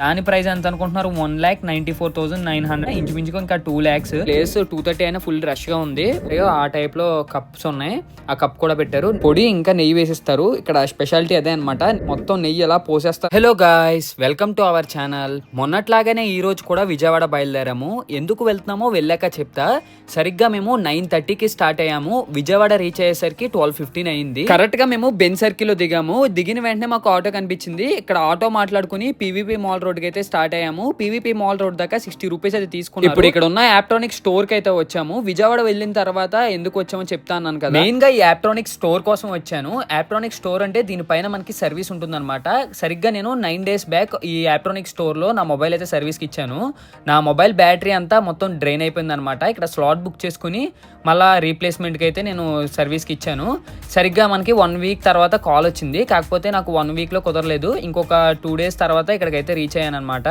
దాని ప్రైస్ ఎంత అనుకుంటున్నారు? One lakh ninety four thousand nine hundred ఇంచుమించుకు ఇంకా two lakhs place two thirty అయినా ఫుల్ రష్గా ఉంది. ఆ టైప్లో కప్స్ ఉన్నాయి. ఆ కప్ కూడా పెట్టారు. పొడి ఇంకా నెయ్యి వేసిస్తారు. ఇక్కడ స్పెషాలిటీ అదే అన్నమాట. మొత్తం నెయ్యి ఎలా పోసేస్తారు? Hello guys welcome to our channel మొన్నట్లాగానే ఈ రోజు కూడా విజయవాడ బయలుదేరాము. ఎందుకు వెళ్తున్నామో వెళ్ళాక చెప్తా. సరిగ్గా మేము నైన్ థర్టీకి స్టార్ట్ అయ్యాము. విజయవాడ రీచ్ అయ్యేసరికి ట్వెల్వ్ ఫిఫ్టీన్ అయింది. కరెక్ట్గా మేము బెన్ సర్కిల్లో దిగాము. దిగిన వెంటనే మాకు ఆటో కనిపించింది. ఇక్కడ ఆటో మాట్లాడుకుని పీవీపీ మాల్ రోడ్కి అయితే స్టార్ట్ అయ్యాము. పీవీపీ మాల్ రోడ్ దాకా సిక్స్టీ రూపీస్ అయితే తీసుకున్నాం ఇప్పుడు ఇక్కడ ఉన్న యాప్ట్రానిక్ స్టోర్కి అయితే వచ్చాము. విజయవాడ వెళ్ళిన తర్వాత ఎందుకు వచ్చామో చెప్తా అన్నాను కదా. మెయిన్గా ఈ యాప్ట్రానిక్ స్టోర్ కోసం వచ్చాను. యాప్ట్రానిక్ స్టోర్ అంటే దీనిపైన మనకి సర్వీస్ ఉంటుందన్నమాట. సరిగ్గా నేను నైన్ డేస్ బ్యాక్ ఈ యాప్ట్రానిక్ స్టోర్లో నా మొబైల్ అయితే సర్వీస్కి ఇచ్చాను. నా మొబైల్ బ్యాటరీ అంతా మొత్తం డ్రైన్ అయిపోయింది అనమాట ఇక్కడ స్లాట్ బుక్ చేసుకుని మళ్ళా రీప్లేస్మెంట్కి అయితే నేను సర్వీస్కి ఇచ్చాను. సరిగ్గా మనకి వన్ వీక్ తర్వాత కాల్ వచ్చింది. కాకపోతే నాకు వన్ వీక్లో కుదరలేదు. ఇంకొక టూ డేస్ తర్వాత ఇక్కడికైతే రీచ్ అయ్యాను అనమాట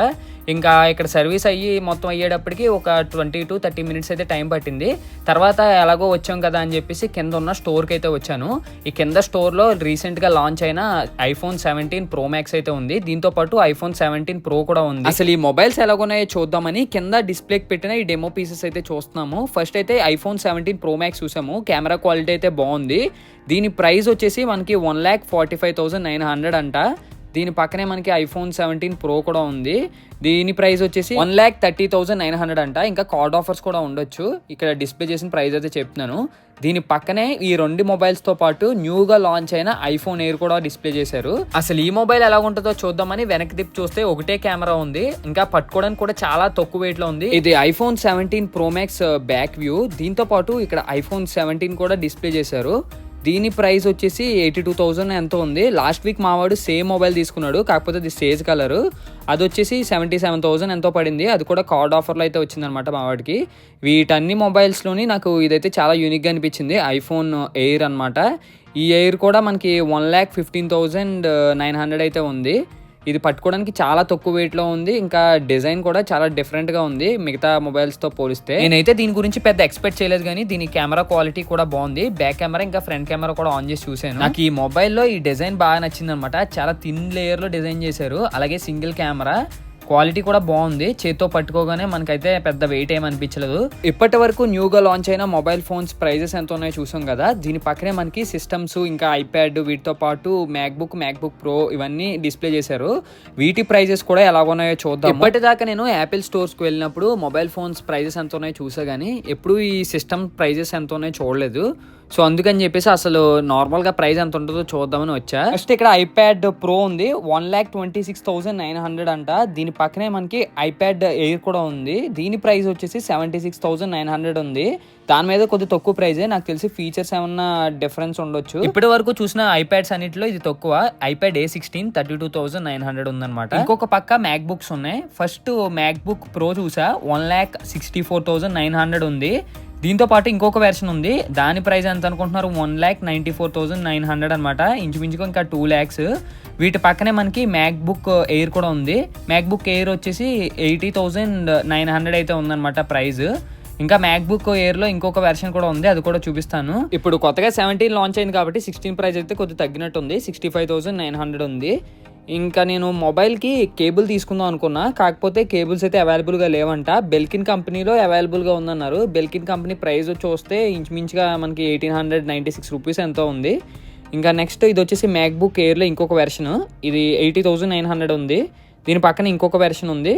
ఇంకా ఇక్కడ సర్వీస్ అయ్యి మొత్తం అయ్యేటప్పటికి ఒక ట్వంటీ టు థర్టీ మినిట్స్ అయితే టైం పట్టింది. తర్వాత ఎలాగో వచ్చాం కదా అని చెప్పేసి కింద ఉన్న స్టోర్కి అయితే వచ్చాను. ఈ కింద స్టోర్లో రీసెంట్గా లాంచ్ అయిన ఐఫోన్ సెవెంటీన్ ప్రో మ్యాక్స్ అయితే ఉంది. దీంతో పాటు ఐఫోన్ సెవెంటీన్ ప్రో కూడా ఉంది. అసలు ఈ మొబైల్స్ ఎలాగున్నాయో చూద్దామని కింద డిస్ప్లేకి పెట్టిన ఈ డెమో పీసెస్ అయితే చూస్తున్నాము. ఫస్ట్ అయితే ఐఫోన్ సెవెంటీన్ ప్రో మ్యాక్స్ చూసాము. కెమెరా క్వాలిటీ అయితే బాగుంది. దీని ప్రైస్ వచ్చేసి మనకి one lakh forty five thousand nine hundred అంట. దీని పక్కనే మనకి ఐఫోన్ సెవెంటీన్ ప్రో కూడా ఉంది. దీని ప్రైస్ వచ్చేసి one lakh thirty thousand nine hundred అంట. ఇంకా కార్డ్ ఆఫర్స్ కూడా ఉండొచ్చు. ఇక్కడ డిస్ప్లే చేసిన ప్రైస్ అయితే చెప్తున్నాను. దీని పక్కనే ఈ రెండు మొబైల్స్తో పాటు న్యూగా లాంచ్ అయిన ఐఫోన్ ఎయిర్ కూడా డిస్ప్లే చేశారు. అసలు ఈ మొబైల్ ఎలా ఉంటుందో చూద్దామని వెనక్కి తిప్పి చూస్తే ఒకటే కెమెరా ఉంది. ఇంకా పట్టుకోవడానికి కూడా చాలా తక్కువ వెయిట్లో ఉంది. ఇది iPhone seventeen pro max back view దీంతో పాటు ఇక్కడ ఐఫోన్ సెవెంటీన్ కూడా డిస్ప్లే చేశారు. దీని ప్రైస్ వచ్చేసి ఎయిటీ టూ థౌజండ్ ఎంతో ఉంది. లాస్ట్ వీక్ మావాడు సేమ్ మొబైల్ తీసుకున్నాడు కాకపోతే అది సేజ్ కలర్. అది వచ్చేసి సెవెంటీ సెవెన్ థౌసండ్ ఎంతో పడింది. అది కూడా కార్డ్ ఆఫర్లో అయితే వచ్చిందనమాట మావాడికి. వీటన్ని మొబైల్స్లోని నాకు ఇదైతే చాలా యూనిక్గా అనిపించింది. ఐఫోన్ ఎయిర్ అనమాట ఈ ఎయిర్ కూడా మనకి one lakh fifteen thousand nine hundred అయితే ఉంది. ఇది పట్టుకోవడానికి చాలా తక్కువ వెయిట్లో ఉంది. ఇంకా డిజైన్ కూడా చాలా డిఫరెంట్గా ఉంది. మిగతా మొబైల్స్తో పోలిస్తే. నేనైతే దీని గురించి పెద్ద ఎక్స్పెక్ట్ చేయలేదు కానీ దీని కెమెరా క్వాలిటీ కూడా బాగుంది. బ్యాక్ కెమెరా ఇంకా ఫ్రంట్ కెమెరా కూడా ఆన్ చేసి చూసాను నాకు ఈ మొబైల్లో ఈ డిజైన్ బాగా నచ్చింది అనమాట చాలా థిన్ లేయర్లో డిజైన్ చేశారు. అలాగే సింగిల్ కెమెరా క్వాలిటీ కూడా బాగుంది. చేత్తో పట్టుకోగానే మనకైతే పెద్ద వెయిట్ ఏం అనిపించలేదు. ఇప్పటి వరకు న్యూగా లాంచ్ అయిన మొబైల్ ఫోన్స్ ప్రైజెస్ ఎంత ఉన్నాయో చూసాం కదా. దీని పక్కనే మనకి సిస్టమ్స్ ఇంకా ఐప్యాడ్ వీటితో పాటు మ్యాక్బుక్ మ్యాక్బుక్ ప్రో ఇవన్నీ డిస్ప్లే చేశారు. వీటి ప్రైజెస్ కూడా ఎలా ఉన్నాయో చూద్దాం ఇప్పటిదాకా నేను యాపిల్ స్టోర్స్కి వెళ్ళినప్పుడు మొబైల్ ఫోన్స్ ప్రైజెస్ ఎంత ఉన్నాయో చూసా గానీ ఎప్పుడు ఈ సిస్టమ్ ప్రైజెస్ ఎంత ఉన్నాయో చూడలేదు. సో అందుకని చెప్పేసి అసలు నార్మల్గా ప్రైస్ ఎంత ఉంటుందో చూద్దామని వచ్చా. ఫస్ట్ ఇక్కడ ఐప్యాడ్ ప్రో ఉంది. One lakh twenty six thousand nine hundred అంట. దీని పక్కనే మనకి ఐప్యాడ్ ఎయిర్ కూడా ఉంది. దీని ప్రైస్ వచ్చేసి seventy six thousand nine hundred ఉంది. దాని మీద కొద్ది తక్కువ ప్రైజే. నాకు తెలిసి ఫీచర్స్ ఏమన్నా డిఫరెన్స్ ఉండొచ్చు. ఇప్పటి వరకు చూసిన ఐప్యాడ్స్ అన్నిటిలో ఇది తక్కువ. IPad A sixteen thirty two thousand nine hundred ఉందన్నమాట. ఇంకొక పక్క మ్యాక్ బుక్స్ ఉన్నాయి. ఫస్ట్ మ్యాక్ బుక్ ప్రో చూసా. One lakh sixty four thousand nine hundred ఉంది. దీంతో పాటు ఇంకొక వెర్షన్ ఉంది. దాని ప్రైస్ ఎంత అనుకుంటున్నారు? One lakh ninety four thousand nine hundred అనమాట ఇంచుమించుకు ఇంకా టూ ల్యాక్స్ వీటి పక్కనే మనకి మ్యాక్బుక్ ఎయిర్ కూడా ఉంది. మ్యాక్బుక్ ఎయిర్ వచ్చేసి ఎయిటీ థౌసండ్ నైన్ హండ్రెడ్ అయితే ఉందన్నమాట ప్రైస్ ఇంకా మ్యాక్బుక్ ఎయిర్లో ఇంకొక వెర్షన్ కూడా ఉంది. అది కూడా చూపిస్తాను. ఇప్పుడు కొత్తగా సెవెంటీన్ లాంచ్ అయింది కాబట్టి సిక్స్టీన్ ప్రైస్ అయితే కొద్దిగా తగ్గినట్టు ఉంది sixty five thousand nine hundred ఉంది. ఇంకా నేను మొబైల్కి కేబుల్ తీసుకుందాం అనుకున్నా. కాకపోతే కేబుల్స్ అయితే అవైలబుల్గా లేవంట. బెల్కిన్ కంపెనీలో అవైలబుల్గా ఉందన్నారు. బెల్కిన్ కంపెనీ ప్రైస్ చూస్తే ఇంచుమించుగా మనకి eighteen hundred ninety six rupees ఎంతో ఉంది. ఇంకా నెక్స్ట్ ఇది వచ్చేసి మ్యాక్బుక్ ఎయిర్లో ఇంకొక వెర్షన్ ఇది ఎయిటీ థౌసండ్ నైన్ హండ్రెడ్ ఉంది. దీని పక్కన ఇంకొక వెర్షన్ ఉంది.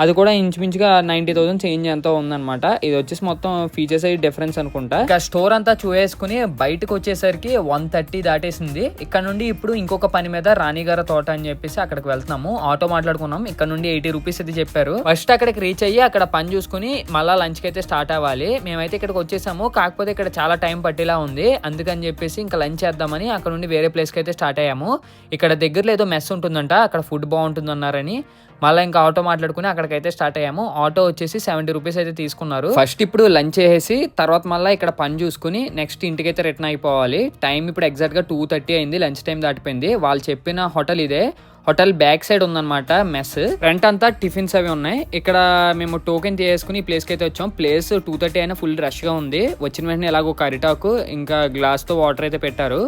అది కూడా ఇంచుమించుగా నైంటీ థౌసండ్ చేంజ్ ఎంతో ఉందన్నమాట. ఇది వచ్చేసి మొత్తం ఫీచర్స్ అయ్యి డిఫరెన్స్ అనుకుంటా. ఇంకా స్టోర్ అంతా చూసేసుకుని బయటకు వచ్చేసరికి వన్ థర్టీ దాటేసింది. ఇక్కడ నుండి ఇప్పుడు ఇంకొక పని మీద రాణిగార తోట అని చెప్పేసి అక్కడికి వెళ్తున్నాము. ఆటో మాట్లాడుకున్నాం. ఇక్కడ నుండి ఎయిటీ రూపీస్ అయితే చెప్పారు. ఫస్ట్ అక్కడికి రీచ్ అయ్యి అక్కడ పని చూసుకుని మళ్ళా లంచ్కి అయితే స్టార్ట్ అవ్వాలి. మేమైతే ఇక్కడికి వచ్చేసాము. కాకపోతే ఇక్కడ చాలా టైం పట్టేలా ఉంది. అందుకని చెప్పేసి ఇంకా లంచ్ చేద్దామని అక్కడ నుండి వేరే ప్లేస్కి అయితే స్టార్ట్ అయ్యాము. ఇక్కడ దగ్గరలో ఏదో మెస్ ఉంటుందంట. అక్కడ ఫుడ్ బాగుంటుంది అన్నారని మళ్ళీ ఇంకా ఆటో మాట్లాడుకుని అక్కడ అక్కడికైతే స్టార్ట్ అయ్యాము. ఆటో వచ్చేసి సెవెంటీ రూపీస్ అయితే తీసుకున్నారు. ఫస్ట్ ఇప్పుడు లంచ్ చేసేసి తర్వాత మళ్ళీ ఇక్కడ పని చూసుకుని నెక్స్ట్ ఇంటికైతే రిటర్న్ అయిపోవాలి. టైం ఇప్పుడు ఎగ్జాక్ట్గా టూ థర్టీ అయింది. లంచ్ టైం దాటిపోయింది. వాళ్ళు చెప్పిన హోటల్ ఇదే. హోటల్ బ్యాక్ సైడ్ ఉందన్నమాట మెస్. రెంట్ అంతా టిఫిన్స్ అవి ఉన్నాయి. ఇక్కడ మేము టోకెన్ తీసుకుని ఈ ప్లేస్కి అయితే వచ్చాం. ప్లేస్ టూ థర్టీ అయినా ఫుల్ రష్గా ఉంది. వచ్చిన వెంటనే ఇలాగ ఒక అరిటాకు ఇంకా గ్లాస్తో వాటర్ అయితే పెట్టారు.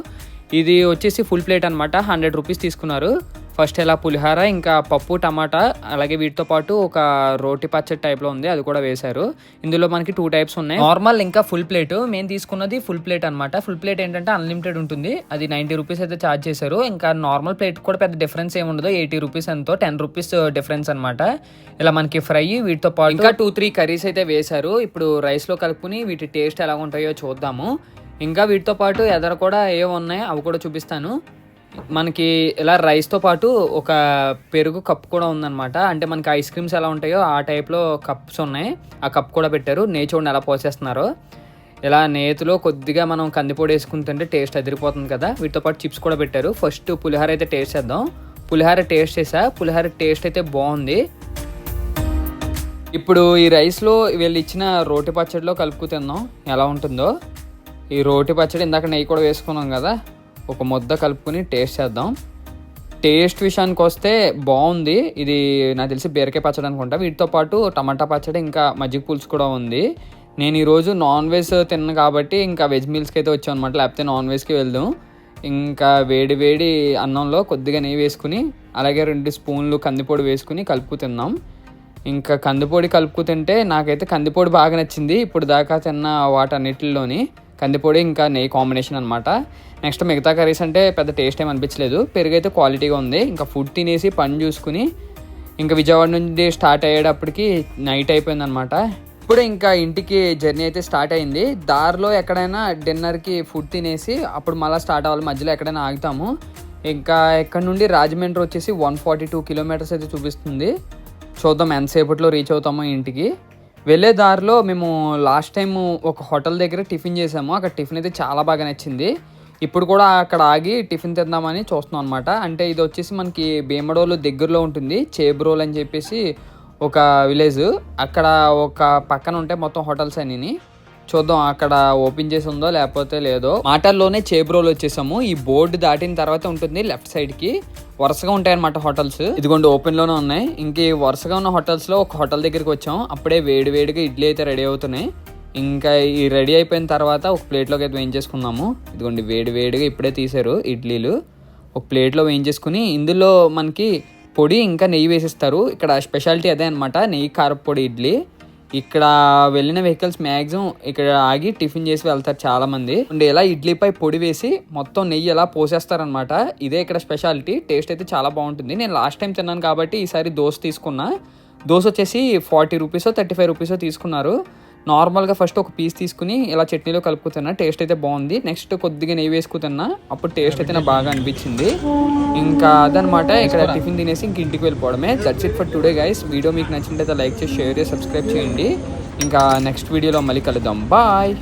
ఇది వచ్చేసి ఫుల్ ప్లేట్ అనమాట హండ్రెడ్ రూపీస్ తీసుకున్నారు. ఫస్ట్ ఇలా పులిహార ఇంకా పప్పు టమాటా అలాగే వీటితో పాటు ఒక రోటి పచ్చడి టైప్లో ఉంది అది కూడా వేశారు. ఇందులో మనకి టూ టైప్స్ ఉన్నాయి. నార్మల్ ఇంకా ఫుల్ ప్లేట్ మేము తీసుకున్నది ఫుల్ ప్లేట్ అన్నమాట. ఫుల్ ప్లేట్ ఏంటంటే అన్లిమిటెడ్ ఉంటుంది. అది నైంటీ రూపీస్ అయితే ఛార్జ్ చేశారు. ఇంకా నార్మల్ ప్లేట్ కూడా పెద్ద డిఫరెన్స్ ఏమి ఉండదు. ఎయిటీ రూపీస్ ఎంతో టెన్ రూపీస్ డిఫరెన్స్ అనమాట ఇలా మనకి ఫ్రై వీటితో పాటు ఇంకా టూ త్రీ కర్రీస్ అయితే వేశారు. ఇప్పుడు రైస్లో కలుపుకుని వీటి టేస్ట్ ఎలా ఉంటాయో చూద్దాము. ఇంకా వీటితో పాటు ఎదర కూడా ఏవి ఉన్నాయో అవి కూడా చూపిస్తాను. మనకి ఇలా రైస్తో పాటు ఒక పెరుగు కప్ కూడా ఉందన్నమాట. అంటే మనకి ఐస్ క్రీమ్స్ ఎలా ఉంటాయో ఆ టైప్లో కప్స్ ఉన్నాయి. ఆ కప్ కూడా పెట్టారు. నే చూడండి ఎలా పోసేస్తున్నారో. ఇలా నేతిలో కొద్దిగా మనం కందిపొడి వేసుకుని తింటే టేస్ట్ అదిరిపోతుంది కదా. వీటితో పాటు చిప్స్ కూడా పెట్టారు. ఫస్ట్ పులిహోర అయితే టేస్ట్ చేద్దాం. పులిహోర టేస్ట్ చేసా? పులిహోర టేస్ట్ అయితే బాగుంది. ఇప్పుడు ఈ రైస్లో వీళ్ళు ఇచ్చిన రోటి పచ్చడిలో కలుపుకు తిందాం. ఎలా ఉంటుందో. ఈ రోటి పచ్చడి ఇందాక నెయ్యి కూడా వేసుకున్నాం కదా. ఒక ముద్ద కలుపుకొని టేస్ట్ చేద్దాం. టేస్ట్ విషయానికి వస్తే బాగుంది. ఇది నాకు తెలిసి బీరకాయ పచ్చడి అనుకుంటా. వీటితో పాటు టమాటా పచ్చడి ఇంకా మజ్జిగ పులుసు కూడా ఉంది. నేను ఈరోజు నాన్ వెజ్ తిన్నాను కాబట్టి ఇంకా వెజ్ మీల్స్కి అయితే వచ్చాను అనమాట లేకపోతే నాన్ వెజ్కి వెళ్దాం. ఇంకా వేడి వేడి అన్నంలో కొద్దిగా నెయ్యి వేసుకుని అలాగే రెండు స్పూన్లు కందిపొడి వేసుకుని కలుపు తిన్నాం. ఇంకా కందిపొడి కలుపుకు తింటే నాకైతే కందిపొడి బాగా నచ్చింది. ఇప్పుడు దాకా తిన్న వాటన్నిటిలోని కందిపొడి ఇంకా నెయ్యి కాంబినేషన్ అనమాట నెక్స్ట్ మిగతా కర్రీస్ అంటే పెద్ద టేస్ట్ ఏం అనిపించలేదు. పెరుగు అయితే క్వాలిటీగా ఉంది. ఇంకా ఫుడ్ తినేసి పని చూసుకుని ఇంకా విజయవాడ నుండి స్టార్ట్ అయ్యేటప్పటికి నైట్ అయిపోయింది అనమాట ఇప్పుడు ఇంకా ఇంటికి జర్నీ అయితే స్టార్ట్ అయింది. దారిలో ఎక్కడైనా డిన్నర్కి ఫుడ్ తినేసి అప్పుడు మళ్ళీ స్టార్ట్ అవ్వాలి. మధ్యలో ఎక్కడైనా ఆగుతాము. ఇంకా ఇక్కడ నుండి రాజమండ్రి వచ్చేసి వన్ ఫార్టీ టూ కిలోమీటర్స్ అయితే చూపిస్తుంది. చూద్దాం ఎంతసేపట్లో రీచ్ అవుతామో ఇంటికి. వెళ్ళే దారిలో మేము లాస్ట్ టైం ఒక హోటల్ దగ్గర టిఫిన్ చేసాము. అక్కడ టిఫిన్ అయితే చాలా బాగా నచ్చింది. ఇప్పుడు కూడా అక్కడ ఆగి టిఫిన్ తిందామని చూస్తున్నాం అనమాట అంటే ఇది వచ్చేసి మనకి భీమడోలు దగ్గరలో ఉంటుంది. చేబ్రోల్ అని చెప్పేసి ఒక విలేజ్ అక్కడ ఒక పక్కన ఉంటే మొత్తం హోటల్స్ అన్నీ చూద్దాం అక్కడ ఓపెన్ చేసి ఉందో లేకపోతే లేదో. మాటల్లోనే చేబ్రోలు వచ్చేసాము. ఈ బోర్డు దాటిన తర్వాత ఉంటుంది లెఫ్ట్ సైడ్కి వరుసగా ఉంటాయన్నమాట హోటల్స్. ఇదిగోండి ఓపెన్లోనే ఉన్నాయి. ఇంక ఈ వరుసగా ఉన్న హోటల్స్లో ఒక హోటల్ దగ్గరికి వచ్చాం. అప్పుడే వేడి వేడిగా ఇడ్లీ అయితే రెడీ అవుతున్నాయి. ఇంకా ఈ రెడీ అయిపోయిన తర్వాత ఒక ప్లేట్లోకి అయితే వేయించేసుకున్నాము ఇదిగోండి వేడి వేడిగా ఇప్పుడే తీసారు ఇడ్లీలు. ఒక ప్లేట్లో వేయించేసుకుని ఇందులో మనకి పొడి ఇంకా నెయ్యి వేసిస్తారు. ఇక్కడ స్పెషాలిటీ అదే అనమాట నెయ్యి కారపొడి ఇడ్లీ. ఇక్కడ వెళ్ళిన వెహికల్స్ మ్యాక్సిమం ఇక్కడ ఆగి టిఫిన్ చేసి వెళ్తారు చాలా మంది అండ్ ఇలా ఇడ్లీపై పొడి వేసి మొత్తం నెయ్యి ఎలా పోసేస్తారనమాట ఇదే ఇక్కడ స్పెషాలిటీ. టేస్ట్ అయితే చాలా బాగుంటుంది. నేను లాస్ట్ టైం తిన్నాను కాబట్టి ఈసారి దోశ తీసుకున్నా. దోశ వచ్చేసి ఫార్టీ రూపీసో థర్టీ ఫైవ్ రూపీసో తీసుకున్నారు. నార్మల్గా ఫస్ట్ ఒక పీస్ తీసుకుని ఇలా చట్నీలో కలుపుకుతున్నా. టేస్ట్ అయితే బాగుంది. నెక్స్ట్ కొద్దిగా నెయ్యి వేసుకుతున్నా. అప్పుడు టేస్ట్ అయితే నాకు బాగా అనిపించింది. ఇంకా అదనమాట ఇక్కడ టిఫిన్ తినేసి ఇంక ఇంటికి వెళ్ళిపోవడమే. That's it for today guys video మీకు నచ్చినట్లయితే లైక్ చేసి షేర్ చేసి సబ్స్క్రైబ్ చేయండి. ఇంకా నెక్స్ట్ వీడియోలో మళ్ళీ కలుద్దాం. బాయ్